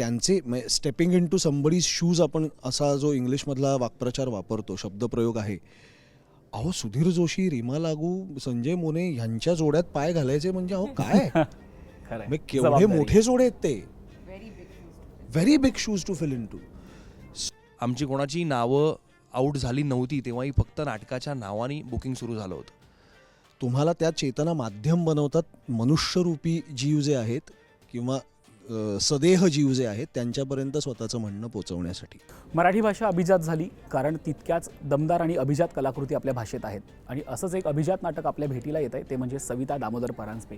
त्यांचे stepping in to somebody's shoes आपण असा जो इंग्लिशमधला वाक्प्रचार वापरतो शब्दप्रयोग आहे. अहो सुधीर जोशी रीमा लागू संजय मोने ह्यांच्या जोड्यात पाय घालायचे म्हणजे अहो काय? खरं केवढे. मोठे जोडे आहेत ते. Very big shoes to fill in to आमची कोणाची नावं आऊट झाली नव्हती तेव्हाही फक्त नाटकाच्या नावाने बुकिंग सुरू झालं होतं. तुम्हाला त्या चेतना माध्यम बनवतात मनुष्यरूपी जीव जे आहेत किंवा सदेह जीव जे आहेत त्यांच्यापर्यंत स्वतःचं म्हणणं पोचवण्यासाठी. मराठी भाषा अभिजात झाली कारण तितक्याच दमदार आणि अभिजात कलाकृती आपल्या भाषेत आहेत. आणि असंच एक अभिजात नाटक आपल्या भेटीला येत आहे ते म्हणजे सविता दामोदर परांजपे.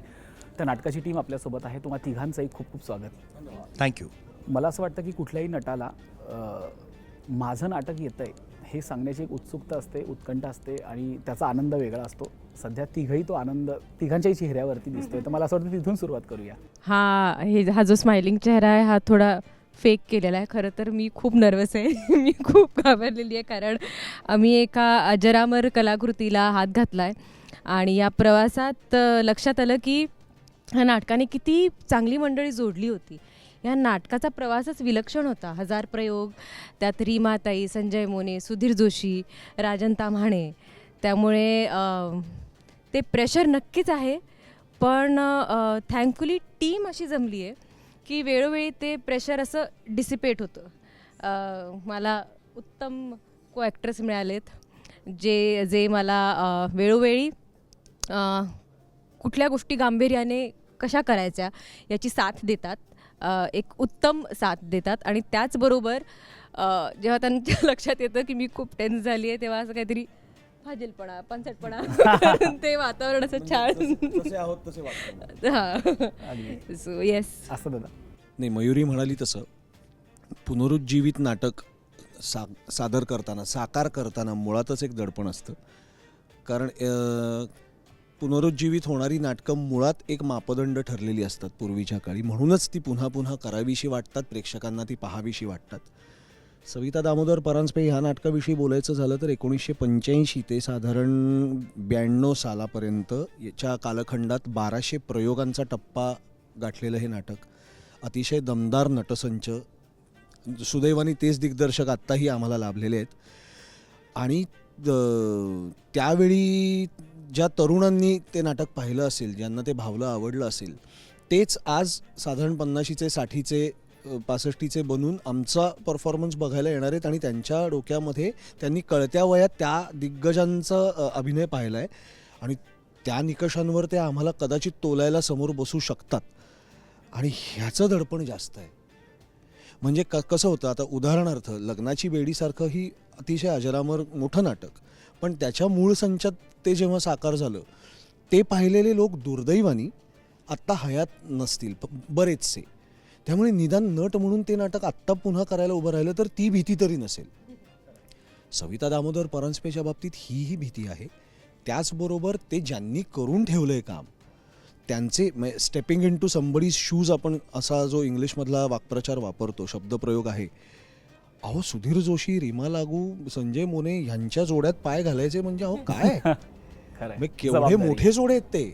त्या नाटकाची टीम आपल्यासोबत आहे. तुम्हा तिघांचंही खूप खूप स्वागत. थँक्यू मला असं वाटतं की कुठल्याही नटाला अ, माझं नाटक येतं आहे हे सांगण्याची एक उत्सुकता असते उत्कंठ असते आणि त्याचा आनंद वेगळा असतो. सध्या तिघही तो आनंद तिघांच्याही चेहऱ्यावरती दिसतोय. तर मला असं वाटतं तिथून सुरुवात करूया. हा हे हा जो स्माइलिंग चेहरा आहे हा थोडा फेक केलेला आहे. खरं तर मी खूप नर्वस आहे. मी खूप घाबरलेली आहे कारण आम्ही एका अजरामर कलाकृतीला हात घातला आहे आणि या प्रवासात लक्षात आलं की ह्या नाटकाने किती चांगली मंडळी जोडली होती. या नाटकाचा प्रवासच विलक्षण होता. हजार प्रयोग त्यात रीमाताई संजय मोने सुधीर जोशी राजन ताम्हाणे. त्यामुळे ते प्रेशर नक्कीच आहे पण थँकफुली टीम अशी जमली आहे की वेळोवेळी ते प्रेशर असं डिसिपेट होतं. मला उत्तम को ॲक्ट्रेस मिळालेत जे जे मला वेळोवेळी कुठल्या गोष्टी गांभीर्याने कशा करायच्या याची साथ देतात. एक उत्तम साथ देतात. आणि त्याचबरोबर जेव्हा त्यांच्या लक्षात येतं की मी खूप टेन्स झाली आहे तेव्हा असं काहीतरी फाजीलपणा पंचटपणा ते वातावरण असं छान. सो येस असं दादा. नाही मयुरी म्हणाली तसं. पुनरुज्जीवित नाटक सा सादर करताना साकार करताना मुळातच एक दडपण असतं. कारण पुनरुज्जीवित होणारी नाटकं मुळात एक मापदंड ठरलेली असतात पूर्वीच्या काळी. म्हणूनच ती पुन्हा पुन्हा करावीशी वाटतात प्रेक्षकांना ती पाहावीशी वाटतात. सविता दामोदर परांजपे ह्या नाटकाविषयी बोलायचं झालं तर एकोणीसशे पंच्याऐंशी ते साधारण ब्याण्णव सालापर्यंत याच्या कालखंडात बाराशे प्रयोगांचा टप्पा गाठलेलं हे नाटक. अतिशय दमदार नटसंच. सुदैवाने तेच दिग्दर्शक आत्ताही आम्हाला लाभलेले आहेत. आणि त्यावेळी ज्या तरुणांनी ते नाटक पाहिलं असेल ज्यांना ते भावलं आवडलं असेल तेच आज साधारण पन्नाशीचे साठीचे पासष्टीचे बनून आमचा परफॉर्मन्स बघायला येणार आहेत आणि त्यांच्या डोक्यामध्ये त्यांनी कळत्या वयात त्या दिग्गजांचा अभिनय पाहिला आहे आणि त्या निकषांवर ते आम्हाला कदाचित तोलायला समोर बसू शकतात. आणि ह्याचं दडपण जास्त आहे. म्हणजे क कसं होतं आता उदाहरणार्थ लग्नाची बेडीसारखं ही अतिशय अजरामर मोठं नाटक. पण त्याच्या मूळ संचात ते जेव्हा साकार झालं ते पाहिलेले लोक दुर्दैवानी आत्ता हयात नसतील बरेचसे. त्यामुळे निदान नट म्हणून ते नाटक आत्ता पुन्हा करायला उभं राहिलं तर ती भीती तरी नसेल. सविता दामोदर परांजपेच्या बाबतीत हीही भीती आहे. त्याचबरोबर ते ज्यांनी करून ठेवलं आहे काम त्यांचे stepping in to somebody's shoes आपण असा जो इंग्लिशमधला वाक्प्रचार वापरतो शब्दप्रयोग आहे अहो सुधीर जोशी रीमा लागू संजय मोने ह्यांच्या जोड्यात पाय घालायचे म्हणजे अहो काय? खरं केवढे जबाबदारी. मोठे जोडे आहेत ते.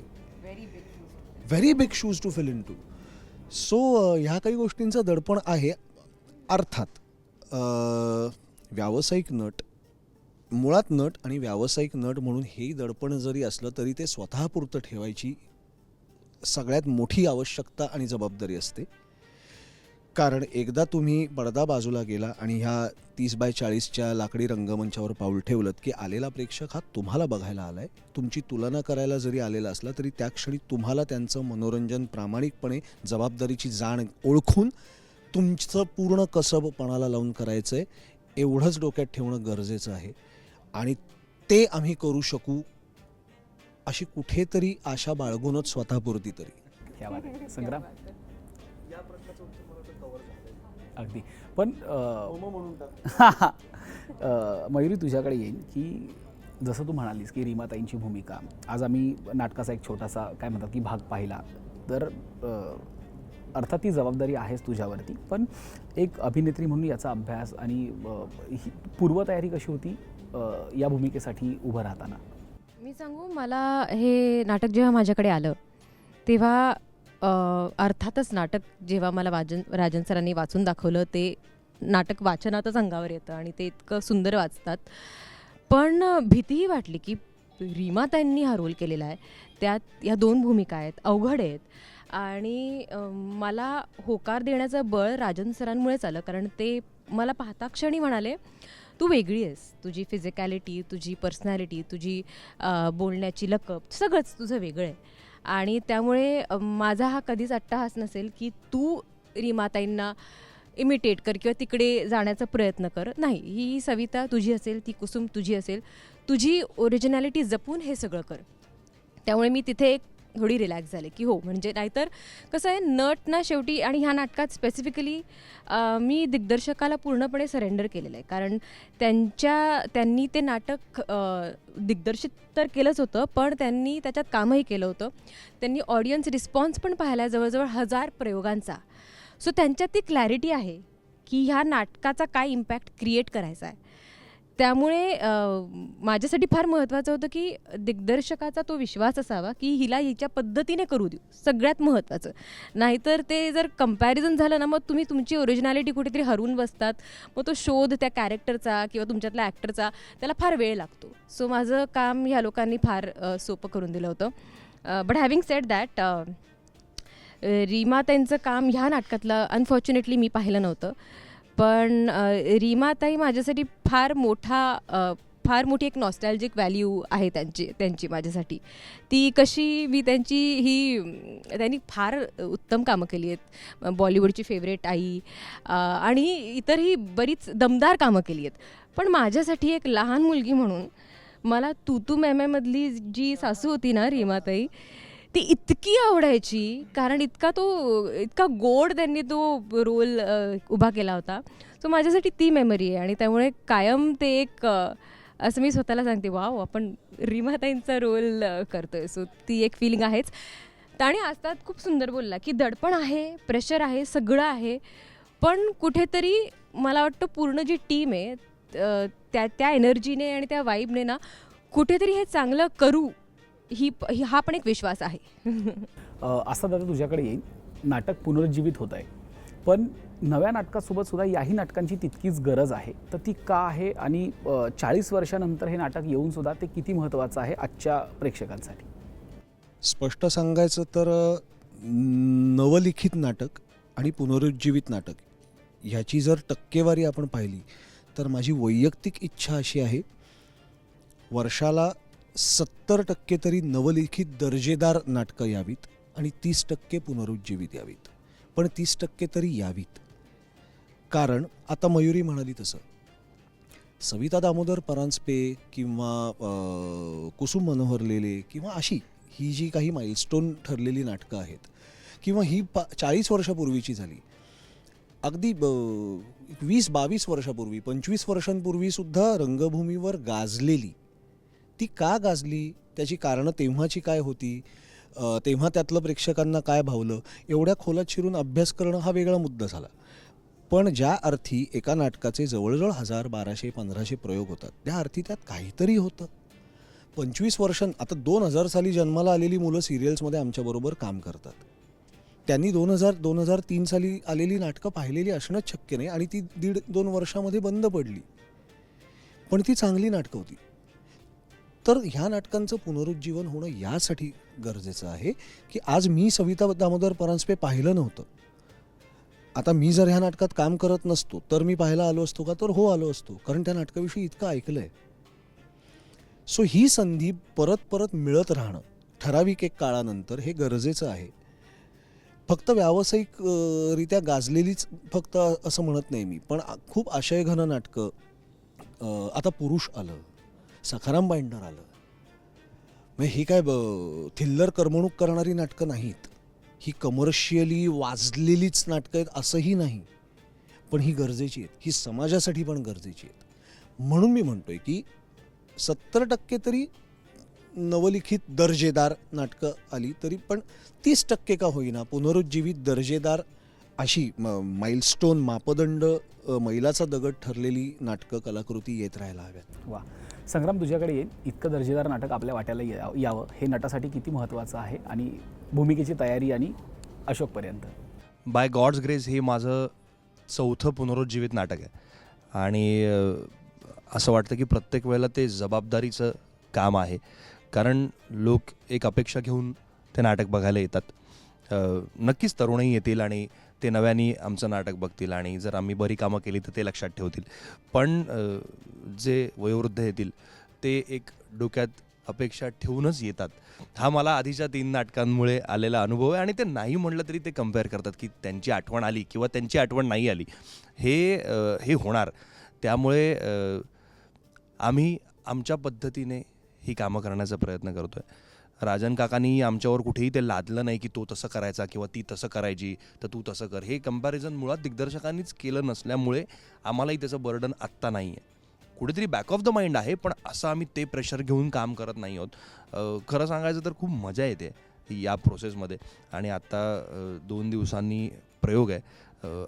Very big shoes to fill in to so ह्या काही गोष्टींचं दडपण आहे अर्थात अ, व्यावसायिक नट मुळात नट आणि व्यावसायिक नट म्हणून हेही दडपण जरी असलं तरी ते स्वतःपुरतं ठेवायची सगळ्यात मोठी आवश्यकता आणि जबाबदारी असते. कारण एकदा तुम्ही पडदा बाजूला गेला आणि ह्या तीस बाय चाळीसच्या लाकडी रंगमंचावर पाऊल ठेवलं की आलेला प्रेक्षक हा तुम्हाला बघायला आलाय. तुमची तुलना करायला जरी आलेला असला तरी त्या क्षणी तुम्हाला त्यांचं मनोरंजन प्रामाणिकपणे जबाबदारीची जाण ओळखून तुमचं पूर्ण कसबपणाला लावून करायचं आहे एवढंच डोक्यात ठेवणं गरजेचं आहे. आणि ते आम्ही करू शकू अशी कुठेतरी आशा बाळगूनच स्वतःपुरती तरी. संग्राम. अगदी. पण मयुरी तुझ्याकडे येईल की जसं तू म्हणालीस की रीमाताईंची भूमिका. आज आम्ही नाटकाचा एक छोटासा काय म्हणतात की भाग पाहिला. तर अर्थात ती जबाबदारी आहेच तुझ्यावरती. पण एक अभिनेत्री म्हणून याचा अभ्यास आणि ही पूर्वतयारी कशी होती या भूमिकेसाठी उभं राहताना? मी सांगू मला हे नाटक जेव्हा माझ्याकडे आलं तेव्हा अर्थातच नाटक जेव्हा मला वाजन राजन सरांनी वाचून दाखवलं ते नाटक वाचनातच अंगावर येतं आणि ते इतकं सुंदर वाचतात. पण भीतीही वाटली की रीमाताईंनी हा रोल केलेला आहे. त्यात या दोन भूमिका आहेत अवघड आहेत. आणि मला होकार देण्याचं बळ राजन सरांमुळेच आलं कारण ते मला पाहता क्षणी म्हणाले तू वेगळी आहेस. तुझी फिजिकॅलिटी तुझी पर्सनॅलिटी तुझी बोलण्याची लकब सगळंच तुझं वेगळं आहे. आणि त्यामुळे माझा हा कधीच अट्टहास नसेल की तू रीमाताईंना इमिटेट कर किंवा तिकडे जाण्याचा प्रयत्न कर. नाही ही सविता तुझी असेल ती कुसुम तुझी असेल. तुझी ओरिजिनॅलिटी जपून हे सगळं कर. त्यामुळे मी तिथे एक थोडी रिलॅक्स झाले की हो म्हणजे नाहीतर कसं आहे नट ना शेवटी आणि ह्या नाटकात स्पेसिफिकली मी दिग्दर्शकाला पूर्णपणे सरेंडर केलेलं आहे. कारण त्यांच्या त्यांनी ते नाटक दिग्दर्शित तर केलंच होतं पण त्यांनी त्याच्यात कामही केलं होतं. त्यांनी ऑडियन्स रिस्पॉन्स पण पाहिला आहे जवळजवळ हजार प्रयोगांचा. सो त्यांच्यात ती क्लॅरिटी आहे की ह्या नाटकाचा काय इम्पॅक्ट क्रिएट करायचा आहे. त्यामुळे माझ्यासाठी फार महत्त्वाचं होतं की दिग्दर्शकाचा तो विश्वास असावा की हिला हिच्या पद्धतीने करू देऊ. सगळ्यात महत्त्वाचं. नाहीतर ते जर कंपॅरिझन झालं ना मग तुम्ही तुमची ओरिजिनॅलिटी कुठेतरी हरवून बसतात. मग तो शोध त्या कॅरेक्टरचा किंवा तुमच्यातल्या ॲक्टरचा त्याला फार वेळ लागतो. सो माझं काम ह्या लोकांनी फार सोपं करून दिलं होतं. बट हॅव्हिंग सेट दॅट रीमाताईंचं काम ह्या नाटकातलं अनफॉर्च्युनेटली मी पाहिलं नव्हतं. पण रीमाताई माझ्यासाठी फार मोठा फार मोठी एक नॉस्टॅल्जिक व्हॅल्यू आहे त्यांची त्यांची माझ्यासाठी. ती कशी मी त्यांची ही त्यांनी फार उत्तम कामं केली आहेत. बॉलिवूडची फेवरेट आई आणि इतरही बरीच दमदार कामं केली आहेत. पण माझ्यासाठी एक लहान मुलगी म्हणून मला तू तू मॅमॅमधली जी सासू होती ना रीमाताई ती इतकी आवडायची कारण इतका तो इतका गोड त्यांनी तो रोल उभा केला होता. सो माझ्यासाठी ती मेमरी आहे आणि त्यामुळे कायम ते एक असं मी स्वतःला सांगते वाव आपण रिमाताईंचा रोल करतोय. सो ती एक फिलिंग आहेच. आणि आजतात खूप सुंदर बोलला की दडपण आहे प्रेशर आहे सगळं आहे पण कुठेतरी मला वाटतं पूर्ण जी टीम आहे त्या त्या एनर्जीने आणि त्या वाईबने ना कुठेतरी हे चांगलं करू ही प- ही- हा पण एक विश्वास आहे. अ, असा दादा तुझ्याकडे येईल. नाटक पुनरुज्जीवित होत आहे. पण नव्या नाटकासोबत सुद्धा याही नाटकांची तितकीच गरज आहे. तर ती का आहे आणि चाळीस वर्षानंतर हे नाटक येऊन सुद्धा ते किती महत्त्वाचं आहे आजच्या प्रेक्षकांसाठी? स्पष्ट सांगायचं तर अं, नवलिखित नाटक आणि पुनरुज्जीवित नाटक ह्याची जर टक्केवारी आपण पाहिली तर माझी वैयक्तिक इच्छा अशी आहे वर्षाला सत्तर टक्के तरी नवलिखित दर्जेदार नाटकं यावीत आणि तीस टक्के पुनरुज्जीवित यावीत. पण तीस टक्के तरी यावीत. कारण आता मयुरी म्हणाली तसं. सविता दामोदर परांजपे किंवा कुसुम मनोहर लेले किंवा अशी ही जी काही माइलस्टोन ठरलेली नाटकं आहेत किंवा ही पा चाळीस वर्षापूर्वीची झाली. अगदी ब- वीस बावीस वर्षापूर्वी पंचवीस वर्षांपूर्वीसुद्धा रंगभूमीवर गाजलेली ती का गाजली? त्याची कारणं तेव्हाची काय होती? तेव्हा त्यातलं प्रेक्षकांना काय भावलं? एवढ्या खोलात शिरून अभ्यास करणं हा वेगळा मुद्दा झाला. पण ज्या अर्थी एका नाटकाचे जवळजवळ हजार बाराशे पंधराशे प्रयोग होतात त्या अर्थी त्यात काहीतरी होतं. पंचवीस वर्षां आता दोन हजार साली जन्माला आलेली मुलं सिरियल्समध्ये आमच्याबरोबर काम करतात. त्यांनी दोन हजार दोन हजार तीन साली आलेली नाटकं पाहिलेली असणंच शक्य नाही आणि ती दीड दोन वर्षामध्ये बंद पडली. पण ती चांगली नाटकं होती. तर ह्या नाटकांचं पुनरुज्जीवन होणं यासाठी गरजेचं आहे की आज मी सविता दामोदर परांजपे पाहिलं नव्हतं. आता मी जर ह्या नाटकात काम करत नसतो तर मी पाहायला आलो असतो का? तर हो आलो असतो. कारण त्या नाटकाविषयी इतकं ऐकलं आहे सो ही संधी परत परत मिळत राहणं ठराविक एक काळानंतर हे गरजेचं आहे. फक्त व्यावसायिक रित्या गाजलेलीच फक्त असं म्हणत नाही मी पण खूप आशयघन नाटकं आता पुरुष आलं. सखाराम बाइंडर आलं. म्हणजे ही काय ब- थिल्लर करमणूक करणारी नाटकं नाहीत. ही कमर्शियली वाजलेलीच नाटकं आहेत असंही नाही. पण ही गरजेची आहेत. ही समाजासाठी पण गरजेची आहेत. म्हणून मी म्हणतोय की सत्तर टक्के तरी नवलिखित दर्जेदार नाटकं आली तरी पण तीस टक्के का होईना पुनरुज्जीवित दर्जेदार अशी म- माइलस्टोन मापदंड मैलाचा दगड ठरलेली नाटकं कलाकृती येत राहायला हव्यात. वा. संग्राम तुझ्याकडे येईल. इतकं दर्जेदार नाटक आपल्या वाट्याला या- यावं. हे नटासाठी किती महत्त्वाचं आहे आणि भूमिकेची तयारी आणि अशोकपर्यंत. बाय गॉड्स ग्रेस हे माझं चौथं पुनरुज्जीवित नाटक आहे. आणि असं वाटतं की प्रत्येक वेळेला ते जबाबदारीचं काम आहे. कारण लोक एक अपेक्षा घेऊन ते नाटक बघायला येतात. नक्कीच तरुणही येतील आणि ते नव्याने आमचं नाटक बघतील आणि जर आम्ही बरी कामं केली तर ते लक्षात ठेवतील. पण जे वयोवृद्ध येतील ते एक डोक्यात अपेक्षा ठेवूनच येतात. हा मला आधीच्या तीन नाटकांमुळे आलेला अनुभव आहे आणि ते नाही म्हटलं तरी ते कंपेअर करतात की त्यांची आठवण आली किंवा त्यांची आठवण नाही आली. हे हे होणार. त्यामुळे आम्ही आमच्या पद्धतीने ही कामं करण्याचा प्रयत्न करतो आहे राजन काकांनी आमच्यावर कुठेही ते लादलं नाही की तो तसं करायचा किंवा ती तसं करायची तर तू तसं कर. हे कंपॅरिझन मुळात दिग्दर्शकांनीच केलं नसल्यामुळे आम्हालाही त्याचं बर्डन आत्ता नाही आहे कुठेतरी बॅक ऑफ द माइंड आहे पण असं आम्ही ते प्रेशर घेऊन काम करत नाही आहोत. खरं सांगायचं तर खूप मजा येते या प्रोसेसमध्ये आणि आत्ता दोन दिवसांनी प्रयोग आहे.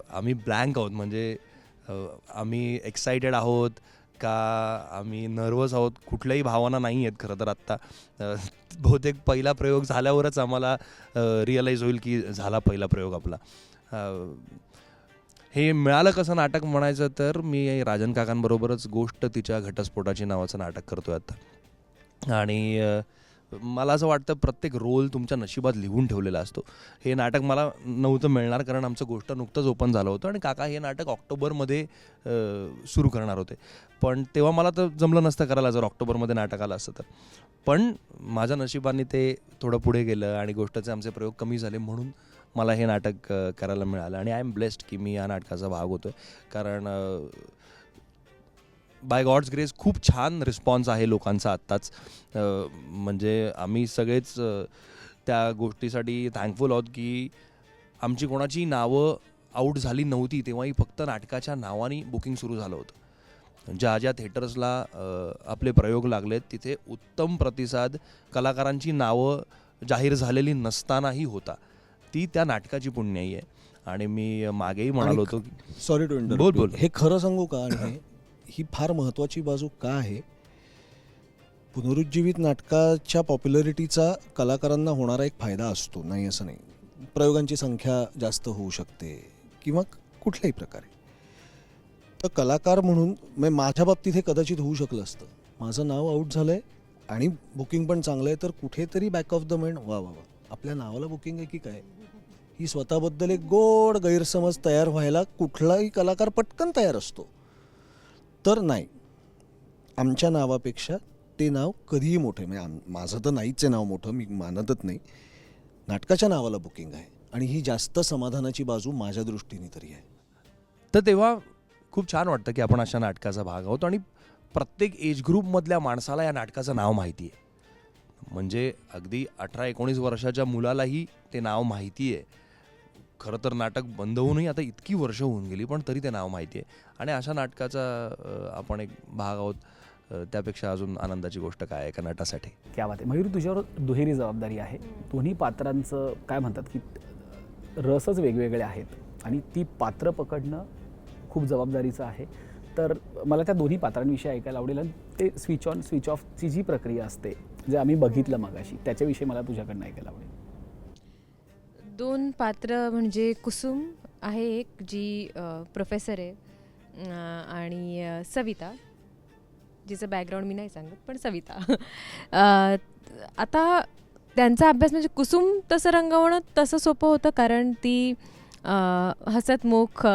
आम्ही ब्लँक आहोत म्हणजे आम्ही एक्सायटेड आहोत. का आम्ही नर्वस आहोत? कुठल्याही भावना नाही आहेत खरं तर आत्ता. बहुतेक पहिला प्रयोग झाल्यावरच आम्हाला रिअलाईज होईल की झाला पहिला प्रयोग आपला. हे मिळालं कसं नाटक म्हणायचं तर मी राजन काकांबरोबरच गोष्ट तिच्या घटस्फोटाची नावाचं नाटक करतोय आता आणि मला असं वाटतं प्रत्येक रोल तुमच्या नशिबात लिहून ठेवलेला असतो. हे नाटक मला नव्हतं मिळणार कारण आमचं गोष्ट नुकतंच ओपन झालं होतं आणि काका हे नाटक ऑक्टोबरमध्ये सुरू करणार होते. पण तेव्हा मला तर जमलं नसतं करायला जर ऑक्टोबरमध्ये नाटक आलं असतं तर. पण माझ्या नशिबाने ते थोडं पुढे गेलं आणि गोष्टचे आमचे प्रयोग कमी झाले म्हणून मला हे नाटक करायला मिळालं. आणि आय एम ब्लेस्ड की मी या नाटकाचा भाग होतो कारण बाय गॉड्स ग्रेस खूप छान रिस्पॉन्स आहे लोकांचा आत्ताच. म्हणजे आम्ही सगळेच त्या गोष्टीसाठी थँकफुल आहोत की आमची कोणाची नावं आऊट झाली नव्हती तेव्हाही फक्त नाटकाच्या नावाने बुकिंग सुरू झालं होतं. ज्या ज्या थिएटर्सला आपले प्रयोग लागलेत तिथे उत्तम प्रतिसाद कलाकारांची नावं जाहीर झालेली नसतानाही होता. ती त्या नाटकाची पुण्याई आहे. आणि मी मागेही म्हणालो होतो की सॉरी टू बोल, बोल. हे खरं सांगू का? आणि ही फार महत्त्वाची बाजू का आहे? पुनरुज्जीवित नाटकाच्या पॉप्युलरिटीचा कलाकारांना होणारा एक फायदा असतो. नाही असं नाही. प्रयोगांची संख्या जास्त होऊ शकते किंवा कुठल्याही प्रकारे. तर कलाकार म्हणून म्हणजे माझ्या बाबतीत हे कदाचित होऊ शकलं असतं. माझं नाव आऊट झालं आहे आणि बुकिंग पण चांगलं आहे तर कुठेतरी बॅक ऑफ द माइंड वा वा वा. आपल्या नावाला बुकिंग आहे की काय? ही स्वतःबद्दल एक गोड गैरसमज तयार व्हायला कुठलाही कलाकार पटकन तयार असतो. तर नाही. आमच्या नावापेक्षा ते नाव कधीही मोठे म्हणजे आम- माझं तर नाहीच आहे नाव मोठं मी मानतच नाही. नाटकाच्या नावाला बुकिंग आहे आणि ही जास्त समाधानाची बाजू माझ्या दृष्टीने तरी आहे. तर तेव्हा खूप छान वाटतं की आपण अशा नाटकाचा भाग आहोत आणि प्रत्येक एज ग्रुपमधल्या माणसाला या नाटकाचं नाव माहिती आहे. म्हणजे अगदी अठरा एकोणीस वर्षाच्या मुलालाही ते नाव माहिती आहे. खरं तर नाटक बंद होऊनही आता इतकी वर्ष होऊन गेली पण तरी ते नाव माहिती आहे. आणि अशा नाटकाचा आपण एक भाग आहोत त्यापेक्षा अजून आनंदाची गोष्ट काय आहे एका नाटासाठी? क्या बात आहे. मयूर तुझ्यावर दुहेरी जबाबदारी आहे. दोन्ही पात्रांचं काय म्हणतात की रसच वेगवेगळे आहेत आणि ती पात्र पकडणं खूप जबाबदारीचं आहे. तर मला त्या दोन्ही पात्रांविषयी ऐकायला आवडेल आणि ते स्विच ऑन स्विच ऑफची जी प्रक्रिया असते जे आम्ही बघितलं मगाशी त्याच्याविषयी मला तुझ्याकडनं ऐकायला आवडेल. दोन पात्र म्हणजे कुसुम आहे एक जी प्रोफेसर आहे आणि सविता जिचं बॅकग्राऊंड मी नाही सांगत पण सविता. आता त्यांचा अभ्यास म्हणजे कुसुम तसं रंगवणं तसं सोपं होतं कारण ती हसतमुख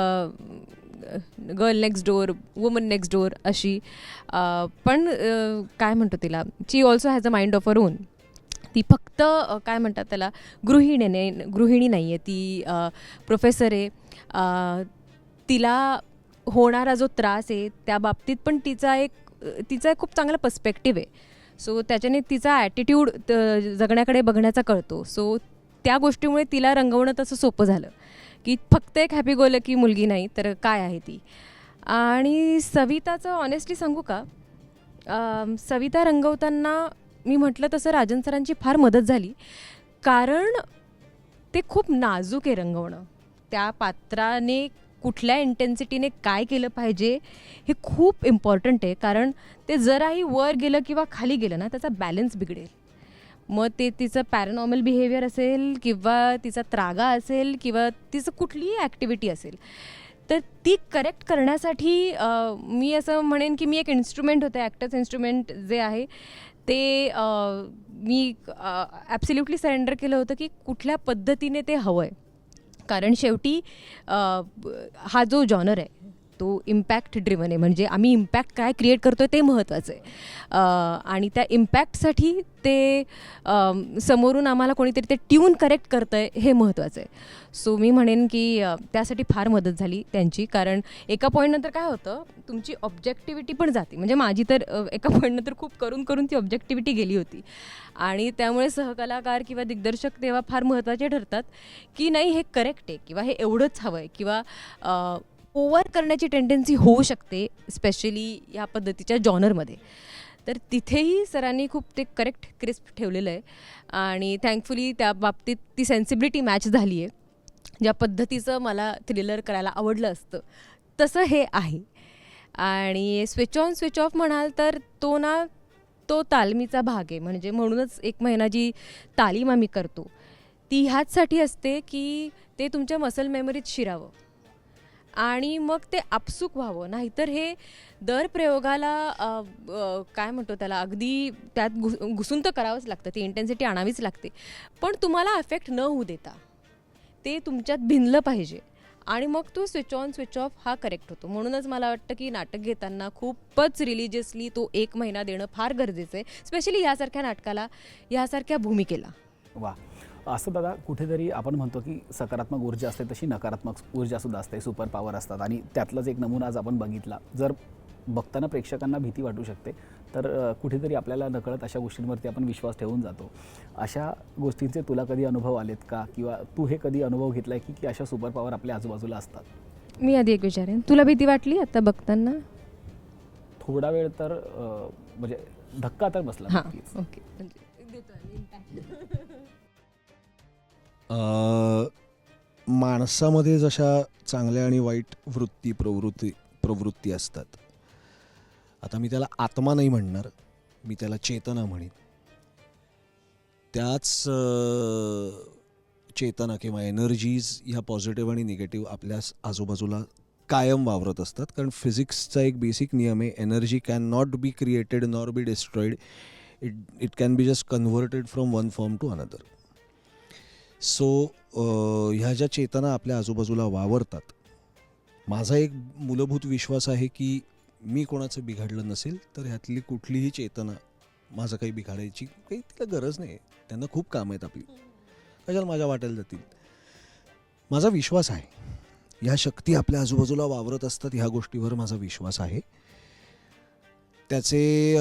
girl next door woman next door अशी पण काय म्हणतो तिला she also has a mind of her own ती फक्त काय म्हणतात त्याला गृहिणीने गृहिणी नाही आहे ती प्रोफेसर आहे. तिला होणारा जो त्रास आहे त्या बाबतीत पण तिचा एक तिचा एक खूप चांगला पर्स्पेक्टिव्ह आहे. सो त्याच्याने तिचा ॲटिट्यूड जगण्याकडे बघण्याचा कळतो. सो त्या गोष्टीमुळे तिला रंगवणं तसं सोपं झालं. की फक्त एक हॅपी गोल की मुलगी नाही तर काय आहे ती? आणि सविताचं ऑनेस्टली सांगू का? सविता रंगवताना मी म्हटलं तसं राजन सरांची फार मदत झाली. कारण ते खूप नाजूक आहे रंगवणं. त्या पात्राने कुठल्या इंटेन्सिटीने काय केलं पाहिजे हे खूप इम्पॉर्टंट आहे. कारण ते जराही वर गेलं किंवा खाली गेलं ना त्याचा बॅलन्स बिघडेल. मग ते तिचं पॅरानॉर्मल बिहेवियर असेल किंवा तिचा त्रागा असेल किंवा तिचं कुठलीही ॲक्टिव्हिटी असेल तर ती करेक्ट करण्यासाठी मी असं म्हणेन की मी एक इन्स्ट्रुमेंट होते ॲक्टर्स इन्स्ट्रुमेंट जे आहे ते मी ॲब्सल्युटली सरेंडर केलं होतं की कुठल्या पद्धतीने ते हवं आहे कारण शेवटी हा जो जॉनर आहे तो इम्पॅक्ट ड्रिवन आहे. म्हणजे आम्ही इम्पॅक्ट काय क्रिएट करतो आहे ते महत्त्वाचं आहे. आणि त्या इम्पॅक्टसाठी ते समोरून आम्हाला कोणीतरी ते ट्यून करेक्ट करतं आहे हे महत्त्वाचं आहे. सो मी म्हणेन की त्यासाठी फार मदत झाली त्यांची. कारण एका पॉईंटनंतर काय होतं तुमची ऑब्जेक्टिव्हिटी पण जाते. म्हणजे माझी तर एका पॉईंटनंतर खूप करून करून ती ऑब्जेक्टिव्हिटी गेली होती. आणि त्यामुळे सहकलाकार किंवा दिग्दर्शक तेव्हा फार महत्त्वाचे ठरतात की नाही हे करेक्ट आहे किंवा हे एवढंच हवं आहे किंवा ओव्हर करण्याची टेंडन्सी होऊ शकते स्पेशली या पद्धतीच्या जॉनरमध्ये. तर तिथेही सरांनी खूप ते करेक्ट क्रिस्प ठेवलेलं आहे. आणि थँकफुली त्या बाबतीत ती सेन्सिबिलिटी मॅच झाली आहे. ज्या पद्धतीचं मला थ्रिलर करायला आवडलं असतं तसं हे आहे. आणि स्विच ऑन स्विच ऑफ म्हणाल तर तो ना तो तालमीचा भाग आहे. म्हणजे म्हणूनच एक महिना जी तालीम आम्ही करतो ती ह्याचसाठी असते की ते तुमच्या मसल मेमरीत शिरावं. आणि मग ते आपसूक व्हावं. नाहीतर हे दर प्रयोगाला काय म्हणतो त्याला अगदी त्यात घुस घुसून तर करावंच लागतं ती इंटेन्सिटी आणावीच लागते. पण तुम्हाला अफेक्ट न होऊ देता ते तुमच्यात भिनलं पाहिजे. आणि मग तो स्विच ऑन स्विच ऑफ हा करेक्ट होतो. म्हणूनच मला वाटतं की नाटक घेताना खूपच रिलिजियसली तो एक महिना देणं फार गरजेचं आहे. स्पेशली यासारख्या नाटकाला यासारख्या भूमिकेला. वा. असं दादा कुठेतरी आपण म्हणतो की सकारात्मक ऊर्जा असते तशी नकारात्मक ऊर्जासुद्धा असते सुपर पॉवर असतात. आणि त्यातलाच एक नमुना आज आपण बघितला. जर बघताना प्रेक्षकांना भीती वाटू शकते तर कुठेतरी आपल्याला नकळत अशा गोष्टींवरती आपण विश्वास ठेवून जातो. अशा गोष्टींचे तुला कधी अनुभव आलेत का? किंवा तू हे कधी अनुभव घेतला आहे की की अशा सुपर पॉवर आपल्या आजूबाजूला असतात? मी आधी एक विचारेन. तुला भीती वाटली आता बघताना? थोडा वेळ तर म्हणजे धक्का तर बसला. ओके. माणसामध्ये जशा चांगल्या आणि वाईट वृत्ती प्रवृत्ती प्रवृत्ती असतात. आता मी त्याला आत्मा नाही म्हणणार मी त्याला चेतना म्हणेन. त्याच चेतना किंवा एनर्जीज ह्या पॉझिटिव्ह आणि निगेटिव्ह आपल्या आजूबाजूला कायम वावरत असतात. कारण फिजिक्सचा एक बेसिक नियम आहे energy can not be created nor be destroyed it it can be just converted from one form to another so ह्या ज्या चेतना आपल्या आजूबाजूला वावरतात माझा एक मूलभूत विश्वास आहे की मी कोणाचं बिघडलं नसेल तर ह्यातली कुठलीही चेतना माझं काही बिघाडायची काही तिला गरज नाही. त्यांना खूप काम आहेत आपली. कशाला माझ्या वाटायला जातील? माझा विश्वास आहे. ह्या शक्ती आपल्या आजूबाजूला वावरत असतात ह्या गोष्टीवर माझा विश्वास आहे. त्याचे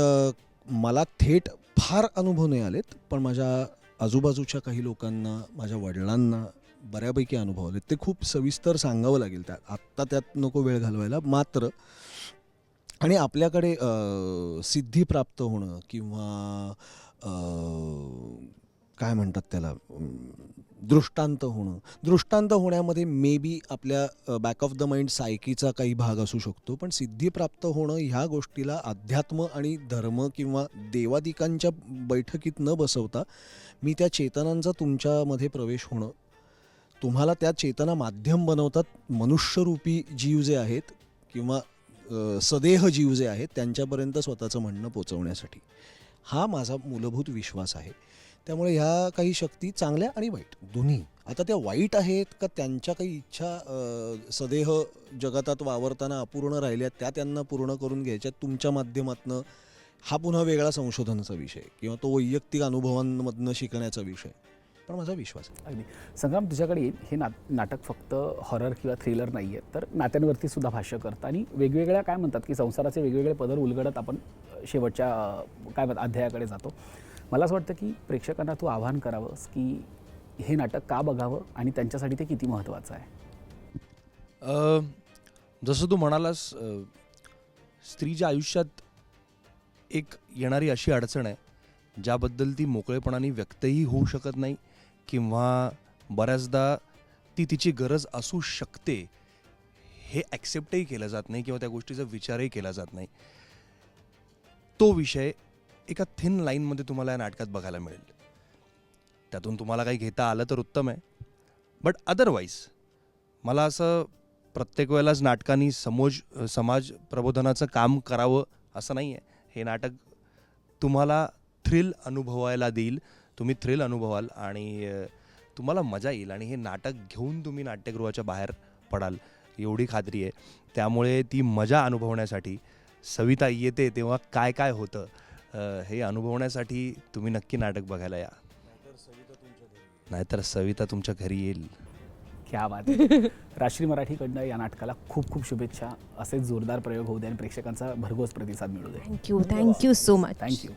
मला थेट फार अनुभव नाही आलेत पण माझ्या आजूबाजूच्या काही लोकांना माझ्या वडिलांना बऱ्यापैकी अनुभवले ते खूप सविस्तर सांगावं लागेल त्या. आत्ता त्यात नको वेळ घालवायला. मात्र आणि आपल्याकडे सिद्धी प्राप्त होणं किंवा काय म्हणतात त्याला? दृष्टांत होणं. दृष्टांत होण्यामध्ये मे बी आपल्या बॅक ऑफ द माइंड सायकीचा काही भाग असू शकतो पण सिद्धी प्राप्त होणं ह्या गोष्टीला अध्यात्म आणि धर्म किंवा देवादिकांच्या बैठकीत न बसवता मी त्या चेतनांचा तुमच्यामध्ये प्रवेश होणं तुम्हाला त्या चेतना माध्यम बनवतात मनुष्यरूपी जीव जे आहेत किंवा सदेह जीव जे आहेत त्यांच्यापर्यंत स्वतःचं म्हणणं पोचवण्यासाठी. हा माझा मूलभूत विश्वास आहे. त्यामुळे ह्या काही शक्ती चांगल्या आणि वाईट. दोन्ही. आता त्या वाईट आहेत का त्यांच्या काही इच्छा सदेह जगतात वावरताना अपूर्ण राहिल्या त्या त्यांना पूर्ण करून घ्यायच्या तुमच्या माध्यमातनं हा पुन्हा वेगळा संशोधनाचा विषय किंवा तो वैयक्तिक अनुभवांमधनं शिकण्याचा विषय. पण माझा विश्वास आहे. अगदी. संग्राम तुझ्याकडे येईल हे ना नाटक फक्त हॉरर किंवा थ्रिलर नाही आहे तर नात्यांवरती सुद्धा भाष्य करतं आणि वेगवेगळ्या काय म्हणतात की संसाराचे वेगवेगळे पदर उलगडत आपण शेवटच्या काय म्हणतात अध्यायाकडे जातो. मला असं वाटतं की प्रेक्षकांना तू आव्हान करावंस की हे नाटक का बघावं आणि त्यांच्यासाठी ते किती महत्त्वाचं आहे? जसं तू म्हणालास स्त्रीच्या आयुष्यात एक येणारी अशी अडचण आहे ज्याबद्दल ती मोकळेपणाने व्यक्तही होऊ शकत नाही किंवा बऱ्याचदा ती तिची गरज असू शकते हे ॲक्सेप्टही केलं जात नाही किंवा त्या गोष्टीचा विचारही केला जात नाही. तो विषय एका थिन लाईनमध्ये तुम्हाला या नाटकात बघायला मिळेल. त्यातून तुम्हाला काही घेता आलं तर उत्तम आहे. बट अदरवाईज मला असं प्रत्येक वेळेलाच नाटकांनी समोज समाज प्रबोधनाचं काम करावं असं नाही आहे हे नाटक तुम्हाला थ्रिल अनुभवायला देईल. तुम्ही थ्रिल अनुभवाल आणि तुम्हाला मजा येईल आणि हे नाटक घेऊन तुम्ही नाट्यगृहाच्या बाहेर पडाल एवढी खात्री आहे. त्यामुळे ती मजा अनुभवण्यासाठी सविता येते तेव्हा काय काय होतं हे अनुभवण्यासाठी तुम्ही नक्की नाटक बघायला या. नाहीतर सविता तुमच्या घरी येईल. क्या बात आहे. राष्ट्रीय मराठीकडनं या नाटकाला खूप खूप शुभेच्छा. असेच जोरदार प्रयोग होऊ दे आणि प्रेक्षकांचा भरघोस प्रतिसाद मिळू दे thank you thank you so much thank you